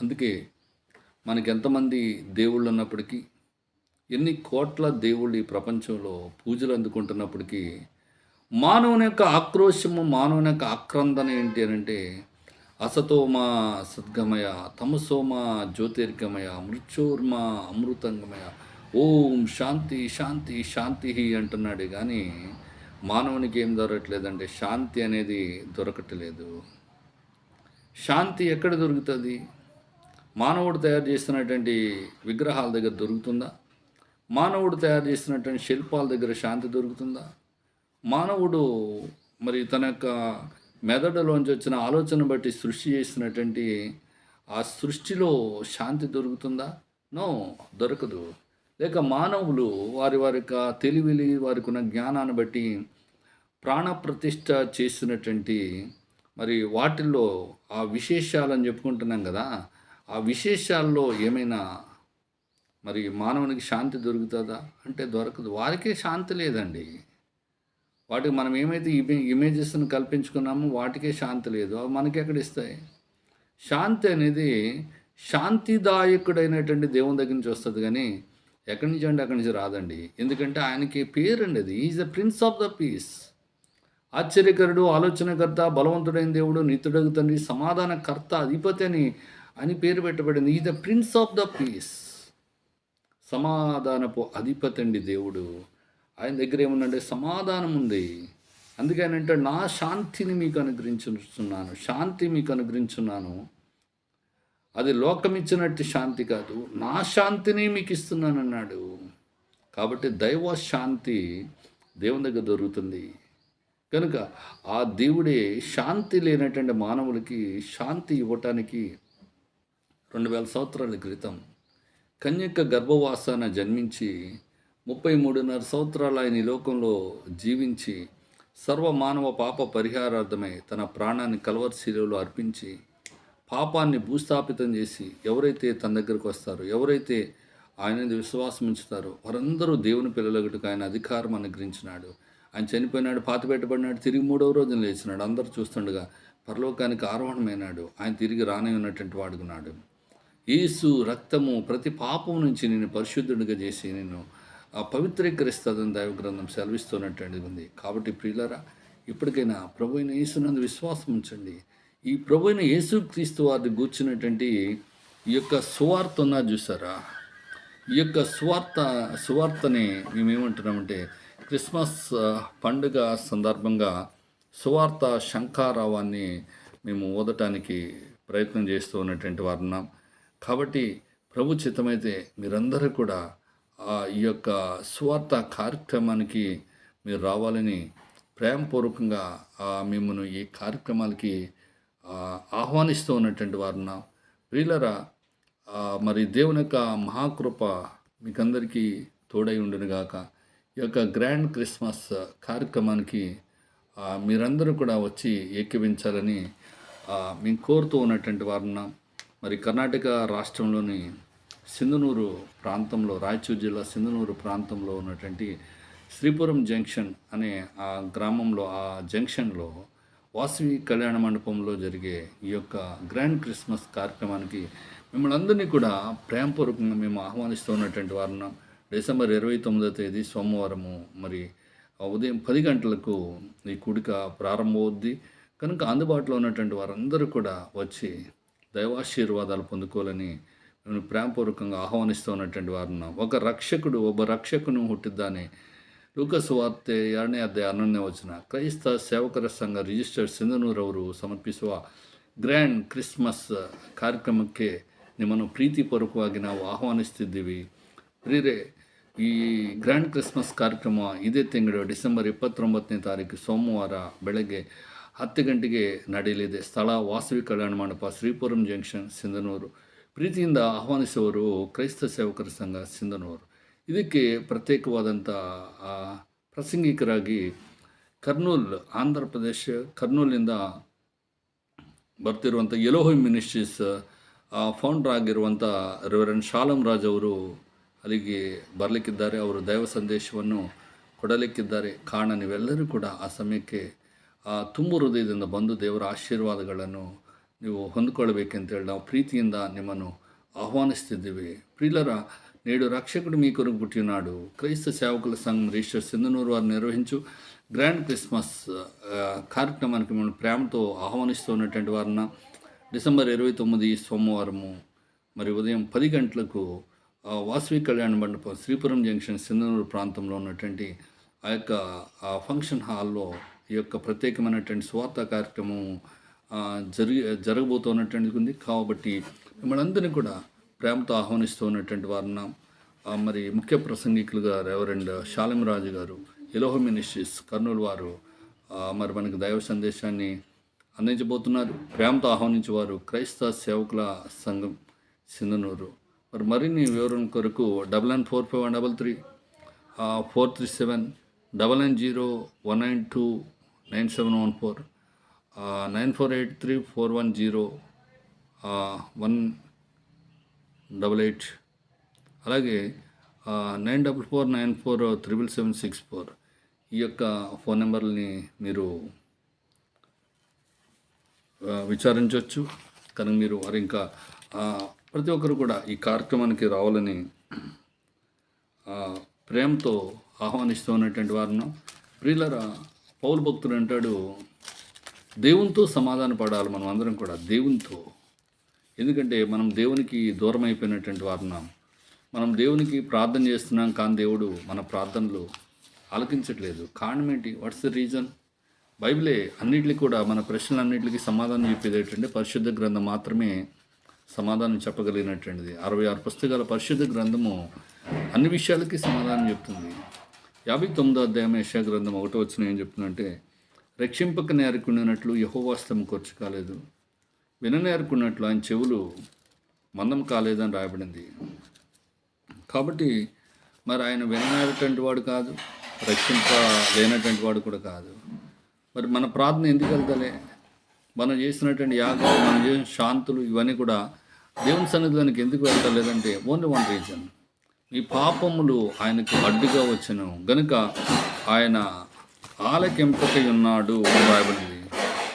అందుకే మనకి ఎంతమంది దేవుళ్ళు ఉన్నప్పటికీ ఎన్ని కోట్ల దేవుళ్ళు ఈ ప్రపంచంలో పూజలు అందుకుంటున్నప్పటికీ మానవుని యొక్క ఆక్రోశము మానవుని యొక్క ఆక్రందన ఏంటి అని అంటే అసతోమ సద్గమయ తమసోమ జ్యోతిర్గమయ మృత్యోర్మ అమృతంగమయ ఓం శాంతి శాంతి శాంతి అంటున్నాడు. కానీ మానవునికి ఏం దొరకట్లేదంటే శాంతి అనేది దొరకట్లేదు. శాంతి ఎక్కడ దొరుకుతుంది? మానవుడు తయారు చేస్తున్నటువంటి విగ్రహాల దగ్గర దొరుకుతుందా? మానవుడు తయారు చేస్తున్నటువంటి శిల్పాల దగ్గర శాంతి దొరుకుతుందా? మానవుడు మరి తన యొక్క మెదడులోంచి వచ్చిన ఆలోచన బట్టి సృష్టి చేసినటువంటి ఆ సృష్టిలో శాంతి దొరుకుతుందా? నో దొరకదు. లేక మానవులు వారి వారి యొక్క తెలివిలి వారికి ఉన్న జ్ఞానాన్ని బట్టి ప్రాణప్రతిష్ఠ చేసినటువంటి మరి వాటిల్లో ఆ విశేషాలని చెప్పుకుంటున్నాం కదా. ఆ విశేషాల్లో ఏమైనా మరి మానవునికి శాంతి దొరుకుతుందా? అంటే దొరకదు. వారికే శాంతి లేదండి. వాటికి మనం ఏమైతే ఇమే ఇమేజెస్ని కల్పించుకున్నామో వాటికే శాంతి లేదు. అవి మనకి ఎక్కడ ఇస్తాయి? శాంతి అనేది శాంతిదాయకుడైనటువంటి దేవుని దగ్గర నుంచి వస్తుంది కానీ ఎక్కడి నుంచి అంటే అక్కడి నుంచి రాదండి. ఎందుకంటే ఆయనకి పేరు అండి అది. Is the prince of the peace ఆశ్చర్యకరుడు ఆలోచనకర్త బలవంతుడైన దేవుడు నిత్యుడగు తండ్రి సమాధానకర్త అధిపతి అని అని పేరు పెట్టబడింది. ఈ the prince of the peace సమాధానపు అధిపతి అండి దేవుడు. ఆయన దగ్గర ఏముందంటే సమాధానం ఉంది. అందుకే ఆయన అంటే నా శాంతిని మీకు అనుగ్రహించున్నాను శాంతి మీకు అనుగ్రహించున్నాను. అది లోకమిచ్చినట్టు శాంతి కాదు. నా శాంతిని మీకు ఇస్తున్నాను అన్నాడు. కాబట్టి దైవ శాంతి దేవుని దగ్గర దొరుకుతుంది. కనుక ఆ దేవుడే శాంతి లేనటువంటి మానవులకి శాంతి ఇవ్వటానికి రెండు వేల సంవత్సరాల క్రితం కన్యక గర్భవాసాన జన్మించి ముప్పై మూడున్నర సంవత్సరాలు ఆయన ఈ లోకంలో జీవించి సర్వ మానవ పాప పరిహారార్థమై తన ప్రాణాన్ని కలవర్శీలలో అర్పించి పాపాన్ని భూస్థాపితం చేసి ఎవరైతే తన దగ్గరకు వస్తారో ఎవరైతే ఆయన విశ్వాసం ఉంచుతారో వారందరూ దేవుని పిల్లలకి ఆయన అధికారం అనుగ్రహించినాడు. ఆయన చనిపోయినాడు పాతిపెట్టబడినాడు తిరిగి మూడవ రోజున లేచినాడు. అందరూ చూస్తుండగా పరలోకానికి ఆరోహణమైనాడు. ఆయన తిరిగి రానే ఉన్నటువంటి వాడుకున్నాడు యేసు రక్తము ప్రతి పాపం నుంచి నేను పరిశుద్ధుడిగా చేసి నేను ఆ పవిత్రీకరిస్తుందని దైవగ్రంథం గ్రంథం ఉంది. కాబట్టి ప్రియులరా ఇప్పటికైనా ప్రభు అయిన యేసునందు విశ్వాసం ఉంచండి. ఈ ప్రభు అయిన యేసు క్రీస్తు వారిని కూర్చున్నటువంటి ఈ యొక్క సువార్త ఉన్నా చూసారా? ఈ యొక్క సువార్త సువార్తని మేము ఏమంటున్నామంటే క్రిస్మస్ పండుగ సందర్భంగా సువార్త శంఖారావాన్ని మేము ఓదటానికి ప్రయత్నం చేస్తూ ఉన్నటువంటి వారున్నాం. కాబట్టి ప్రభు చిత్తమైతే మీరందరూ కూడా ఈ యొక్క స్వార్థ కార్యక్రమానికి మీరు రావాలని ప్రేమపూర్వకంగా మిమ్మల్ని ఈ కార్యక్రమాలకి ఆహ్వానిస్తూ ఉన్నటువంటి వారు ప్రియులరా మరి దేవుని యొక్క మహాకృప మీకందరికీ తోడై ఉండునుగాక. ఈ యొక్క గ్రాండ్ క్రిస్మస్ కార్యక్రమానికి మీరందరూ కూడా వచ్చి ఏకీవించాలని మేము కోరుతూ ఉన్నటువంటి వారున్నాం మరి కర్ణాటక రాష్ట్రంలోని సింధనూరు ప్రాంతంలో రాయచూరు జిల్లా సింధనూరు ప్రాంతంలో ఉన్నటువంటి శ్రీపురం జంక్షన్ అనే ఆ గ్రామంలో ఆ జంక్షన్లో వాసవి కళ్యాణ మండపంలో జరిగే ఈ యొక్క గ్రాండ్ క్రిస్మస్ కార్యక్రమానికి మిమ్మల్ని అందరినీ కూడా ప్రేమపూర్వకంగా మేము ఆహ్వానిస్తూ ఉన్నటువంటి వారు డిసెంబర్ ఇరవై తొమ్మిదో తేదీ సోమవారము. మరి ఉదయం పది గంటలకు ఈ కూడిక ప్రారంభమవుద్ది. కనుక అందుబాటులో ఉన్నటువంటి వారందరూ కూడా వచ్చి దైవాశీర్వాదాలు పొందుకోవాలని మేము ప్రేమపూర్వకంగా ఆహ్వానిస్తూ ఉన్నటువంటి వారు ఉన్నాం ఒక రక్షకుడు ఒక రక్షకును ಹುಟ್ಟಿದ್ದಾನೆ ಲೂಕಸ್ ವಾರ್ತೆ ಎರಡನೇ ಅಧ್ಯಾಯ ಹನ್ನೊಂದನೇ ವಚನ ಕ್ರೈಸ್ತ ಸೇವಕರ ಸಂಘ ರಿಜಿಸ್ಟರ್ಡ್ ಸಿಂಧನೂರವರು ಸಮರ್ಪಿಸುವ ಗ್ರ್ಯಾಂಡ್ ಕ್ರಿಸ್ಮಸ್ ಕಾರ್ಯಕ್ರಮಕ್ಕೆ ನಿಮ್ಮನ್ನು ಪ್ರೀತಿಪೂರ್ವಕವಾಗಿ ನಾವು ಆಹ್ವಾನಿಸ್ತಿದ್ದೀವಿ ಪ್ರಿಯರೇ ಈ ಗ್ರ್ಯಾಂಡ್ ಕ್ರಿಸ್ಮಸ್ ಕಾರ್ಯಕ್ರಮ ಇದೇ ತಿಂಗಳು ಡಿಸೆಂಬರ್ ಇಪ್ಪತ್ತೊಂಬತ್ತನೇ ತಾರೀಕು ಸೋಮವಾರ ಬೆಳಗ್ಗೆ ಹತ್ತು ಗಂಟೆಗೆ ನಡೆಯಲಿದೆ. ಸ್ಥಳ ವಾಸವಿ ಕಲ್ಯಾಣ ಮಂಟಪ, ಶ್ರೀಪುರಂ ಜಂಕ್ಷನ್, ಸಿಂಧನೂರು. ಪ್ರೀತಿಯಿಂದ ಆಹ್ವಾನಿಸುವವರು ಕ್ರೈಸ್ತ ಸೇವಕರ ಸಂಘ, ಸಿಂಧನೂರು. ಇದಕ್ಕೆ ಪ್ರತ್ಯೇಕವಾದಂಥ ಪ್ರಾಸಂಗಿಕರಾಗಿ ಕರ್ನೂಲ್, ಆಂಧ್ರ ಪ್ರದೇಶ, ಕರ್ನೂಲಿಂದ ಬರ್ತಿರುವಂಥ ಎಲೋಹಿ ಮಿನಿಸ್ಟ್ರೀಸ್ ಫೌಂಡರ್ ಆಗಿರುವಂಥ ರೆವರೆಂಡ್ ಶಾಲಂ ರಾಜ್ ಅವರು ಅಲ್ಲಿಗೆ ಬರಲಿಕ್ಕಿದ್ದಾರೆ. ಅವರು ದೈವ ಸಂದೇಶವನ್ನು ಕೊಡಲಿಕ್ಕಿದ್ದಾರೆ. ಕಾರಣ ನೀವೆಲ್ಲರೂ ಕೂಡ ಆ ಸಮಯಕ್ಕೆ ತುಂಬು ಹೃದಯದಿಂದ ಬಂದು ದೇವರ ಆಶೀರ್ವಾದಗಳನ್ನು ನೀವು ಹೊಂದ್ಕೊಳ್ಬೇಕಂತೇಳಿ ನಾವು ಪ್ರೀತಿಯಿಂದ ನಿಮ್ಮನ್ನು ఆహ్వానిస్తుంది ప్రియులరా నేడు రక్షకుడు మీ కొరకు పుట్టినాడు క్రైస్త సేవకుల సంఘం రిజిస్టర్ సింధనూరు వారు నిర్వహించు గ్రాండ్ క్రిస్మస్ ఆ, కార్యక్రమానికి మనం ప్రేమతో ఆహ్వానిస్తున్నటువంటి వారిన డిసెంబర్ ఇరవై తొమ్మిది సోమవారము మరి ఉదయం పది గంటలకు ఆ, వాసవి కళ్యాణ మండపం శ్రీపురం జంక్షన్ సింధనూరు ప్రాంతంలో ఉన్నటువంటి ఆ యొక్క ఆ ఫంక్షన్ హాల్లో ఈ యొక్క ప్రత్యేకమైనటువంటి స్వార్థ కార్యక్రమం జరిగి జరగబోతున్నటువంటి ఉంది. కాబట్టి మిమ్మల్ని అందరినీ కూడా ప్రేమతో ఆహ్వానిస్తూ ఉన్నటువంటి వారిన మరి ముఖ్య ప్రసంగికులుగా రెవరెండ్ శాలిమరాజు గారు ఎలోహో మినిస్ట్రీస్ కర్నూలు వారు మరి మనకు దైవ సందేశాన్ని అందించబోతున్నారు. ప్రేమతో ఆహ్వానించేవారు క్రైస్తవ సేవకుల సంఘం సింధనూరు. మరి మరిన్ని వివరణ కొరకు double nine four five one double three four three seven double nine zero one nine two nine seven one four nine four eight three four one zero one double eight అలాగే nine double four nine four triple seven six four ఈ యొక్క phone నెంబర్ని మీరు విచారించవచ్చు కానీ మీరు వారు ఇంకా ప్రతి ఒక్కరు కూడా ఈ కార్యక్రమానికి రావాలని ప్రేమతో ఆహ్వానిస్తూ ఉన్నటువంటి వారిను ప్రియులరా పౌరు భక్తుడు అంటాడు దేవునితో సమాధాన పడాలి మనం అందరం కూడా దేవునితో. ఎందుకంటే మనం దేవునికి దూరం అయిపోయినటువంటి వారున్నాం. మనం దేవునికి ప్రార్థన చేస్తున్నాం కానీ దేవుడు మన ప్రార్థనలు ఆలకించట్లేదు. కారణం ఏంటి? వాట్స్ ద రీజన్ బైబిలే అన్నిటికీ కూడా మన ప్రశ్నలన్నిటికీ సమాధానం చెప్పేది ఏంటంటే పరిశుద్ధ గ్రంథం మాత్రమే సమాధానం చెప్పగలిగినటువంటిది. అరవై ఆరు పుస్తకాల పరిశుద్ధ గ్రంథము అన్ని విషయాలకి సమాధానం చెప్తుంది. యాభై తొమ్మిదో అధ్యాయం యశా గ్రంథం ఒకటో వచ్చిన ఏం చెప్తుందంటే రక్షింపక నేరకుండినట్లు యహోవాస్తం ఖర్చు కాలేదు. విననేరుకున్నట్లు ఆయన చెవులు మందం కాలేదని రాయబడింది. కాబట్టి మరి ఆయన విననేటువంటి వాడు కాదు రక్షింప లేనటువంటి వాడు కూడా కాదు. మరి మన ప్రార్థన ఎందుకు వెళ్తలే? మనం చేసినటువంటి యాగాలు మనం చేసిన శాంతులు ఇవన్నీ కూడా దేవుని సన్నిధిలోనికి ఎందుకు వెళ్తలేదంటే ఓన్లీ వన్ రీజన్ మీ పాపములు ఆయనకు అడ్డుగా వచ్చను. గనుక ఆయన ఆలకింపకై ఉన్నాడు అని రాయబడింది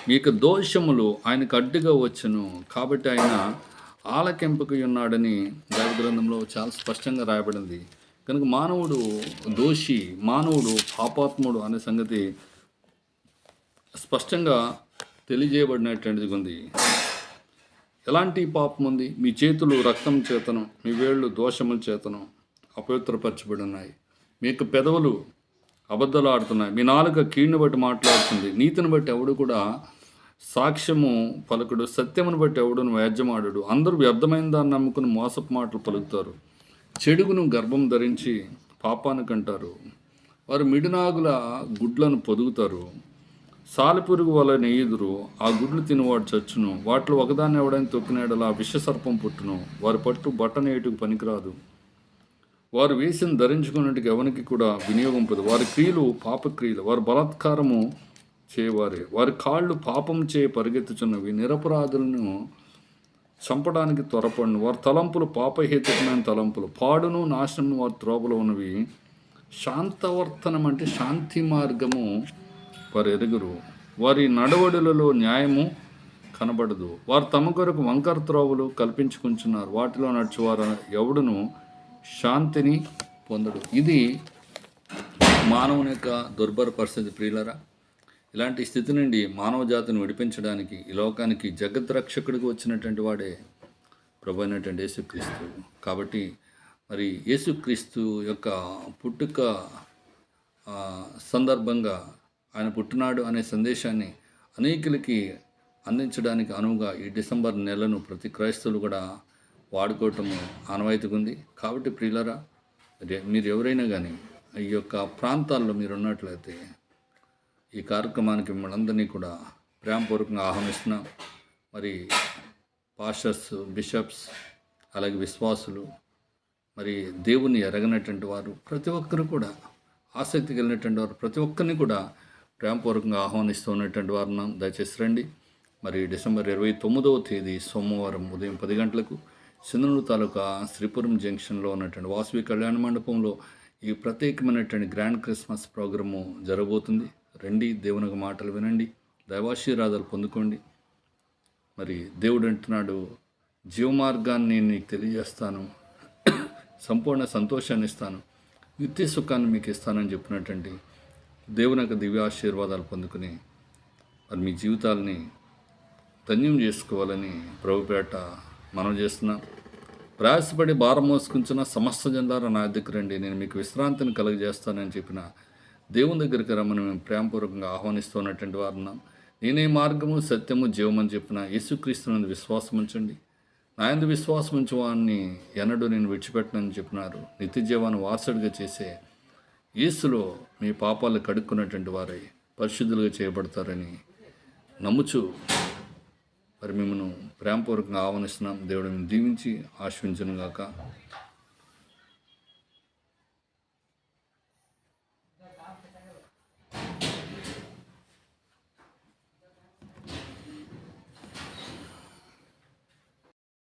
మీ యొక్క దోషములు ఆయనకు అడ్డుగా వచ్చును. కాబట్టి ఆయన ఆలకింపకై ఉన్నాడని దైవ గ్రంథంలో చాలా స్పష్టంగా రాయబడింది. కనుక మానవుడు దోషి మానవుడు పాపాత్ముడు అనే సంగతి స్పష్టంగా తెలియజేయబడినటువంటిది ఉంది. ఎలాంటి పాపం ఉంది మీ చేతులు రక్తం చేతను మీ వేళ్ళు దోషముల చేతను. అపవిత్రపరచబడి ఉన్నాయి మీకు పెదవులు అబద్ధాలు ఆడుతున్నాయి మీ నాలుక కీడుని బట్టి మాట్లాడుతుంది. నీతిని బట్టి ఎవడు కూడా సాక్ష్యము పలుకుడు సత్యమును బట్టి ఎవడును వ్యాజ్యమాడు అందరూ వ్యర్థమైన దాన్ని నమ్ముకుని మోసపు మాటలు పలుకుతారు. చెడుగును గర్భం ధరించి పాపానికి కంటారు. వారు మిడినాగుల గుడ్లను పొదుగుతారు. సాలిపురుగు వల్ల నెయ్యుదురు. ఆ గుడ్లు తినవాడు చచ్చును. వాటిలో ఒకదాన్ని ఎవడని తొక్కినాడలా విషసర్పం పుట్టును. వారి పట్టు బట్ట నేయటకు పనికిరాదు. వారు వేసిన ధరించుకున్నట్టుగా ఎవరికి కూడా వినియోగింపదు వారి క్రియలు పాపక్రియలు వారి బలాత్కారము చేయవారే. వారి కాళ్ళు పాపం చే పరిగెత్తుచున్నవి. నిరపరాధులను చంపడానికి త్వరపడిన. వారి తలంపులు పాపహేతుకమైన తలంపులు. పాడును నాశనము వారి త్రోపలు ఉన్నవి. శాంతవర్తనం అంటే శాంతి మార్గము వారు ఎరుగురు. వారి నడవడులలో న్యాయము కనబడదు. వారు తమ కొరకు వంకర త్రోవలు కల్పించుకుంటున్నారు వాటిలో నడుచువారు ఎవడును శాంతిని పొందడు. ఇది మానవుని యొక్క దుర్భర పరిస్థితి ప్రియులరా. ఇలాంటి స్థితి నుండి మానవ జాతిని విడిపించడానికి ఈ లోకానికి జగద్రక్షకుడికి వచ్చినటువంటి వాడే ప్రభు అయినటువంటి యేసుక్రీస్తు. కాబట్టి మరి యేసుక్రీస్తు యొక్క పుట్టుక సందర్భంగా ఆయన పుట్టినాడు అనే సందేశాన్ని అనేకులకి అందించడానికి అనువుగా ఈ డిసెంబర్ నెలను ప్రతి క్రైస్తవులు కూడా వాడుకోవటం ఆనవాయితీగా ఉంది కాబట్టి ప్రియులరా మీరు ఎవరైనా కానీ ఈ యొక్క ప్రాంతాల్లో మీరు ఉన్నట్లయితే ఈ కార్యక్రమానికి మిమ్మల్ని అందరినీ కూడా ప్రేమపూర్వకంగా ఆహ్వానిస్తున్నాం. మరి పాస్టర్స్ బిషప్స్ అలాగే విశ్వాసులు మరి దేవుని ఎరగనటువంటి వారు ప్రతి ఒక్కరు కూడా ఆసక్తి కలిగినటువంటి వారు ప్రతి ఒక్కరిని కూడా ప్రేమపూర్వకంగా ఆహ్వానిస్తూ ఉన్నటువంటి వారు దయచేసి రండి. మరి డిసెంబర్ ఇరవై తొమ్మిదవ తేదీ సోమవారం ఉదయం పది గంటలకు సింధనూరు తాలూకా శ్రీపురం జంక్షన్లో ఉన్నటువంటి వాసవి కళ్యాణ మండపంలో ఈ ప్రత్యేకమైనటువంటి గ్రాండ్ క్రిస్మస్ ప్రోగ్రాము జరగబోతుంది. రండి దేవునికి మాటలు వినండి దైవాశీర్వాదాలు పొందుకోండి. మరి దేవుడు అంటున్నాడు జీవమార్గాన్ని నీకు తెలియజేస్తాను సంపూర్ణ సంతోషాన్ని ఇస్తాను నిత్య సుఖాన్ని మీకు ఇస్తానని చెప్పినటువంటి దేవుని యొక్క దివ్య ఆశీర్వాదాలు పొందుకుని మరి మీ జీవితాలని ధన్యం చేసుకోవాలని ప్రభుపేట మనం చేస్తున్నాం ప్రయాసపడి భారం మోసుకుంటున్న సమస్త జందార నా దగ్గర రండి. నేను మీకు విశ్రాంతిని కలుగజేస్తానని చెప్పిన దేవుని దగ్గరికి రమ్మని మేము ప్రేమపూర్వకంగా ఆహ్వానిస్తున్నటువంటి వారు ఉన్నాం. నేనే మార్గము సత్యము జీవమని చెప్పిన యేసుక్రీస్తునందు విశ్వాసం ఉంచండి. నాయందు విశ్వాసం ఉంచు వాడిని ఎన్నడూ నేను విడిచిపెట్టనని చెప్పినారు. నిత్య జీవాన్ని వారసుడిగా చేసే యేసులో మీ పాపాలు కడుక్కున్నటువంటి వారై పరిశుద్ధులుగా చేయబడతారని నమ్ముచు మరి మిమ్మల్ని ప్రేమపూర్వకంగా ఆహ్వానిస్తున్నాం. దేవుడు మేము దీవించి ఆశ్వించను గాక